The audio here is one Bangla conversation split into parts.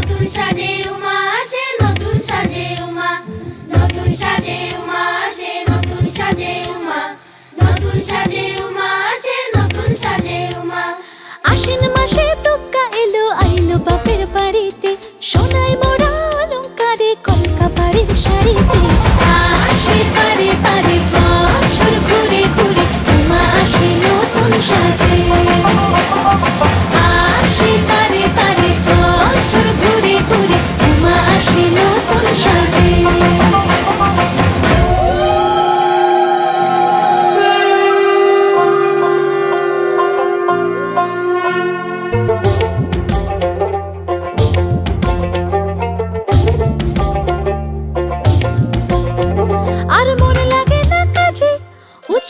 নতুন সাজে উমা আসে, নতুন সাজে উমা। নতুন সাজে উমা আসে, নতুন সাজে উমা। নতুন সাজে উমা নতুন সাজে উমা। আশ্বিন মাসে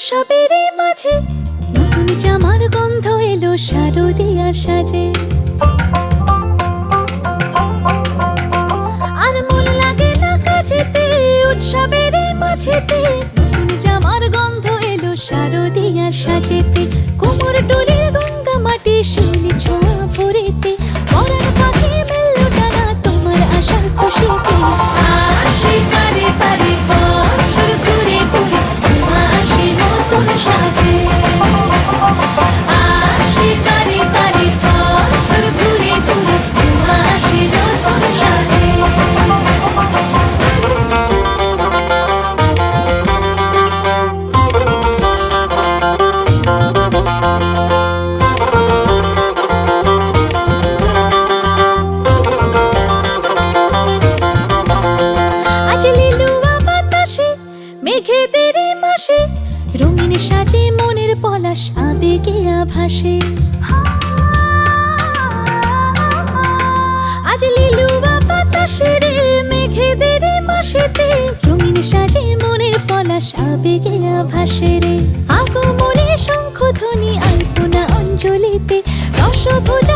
সবেরই মাঝে নতুন জামার গন্ধ এলো শারদিয়ার সাজে। ভাসে। আজ লিলুবা বাতাসে রে মেঘেদের মাসেতে রঙিন সাজে মনের পলাশ আবেগে ভাসে রে। আগমনে শঙ্খ ধ্বনি আলপনা অঞ্জলিতে দশভুজ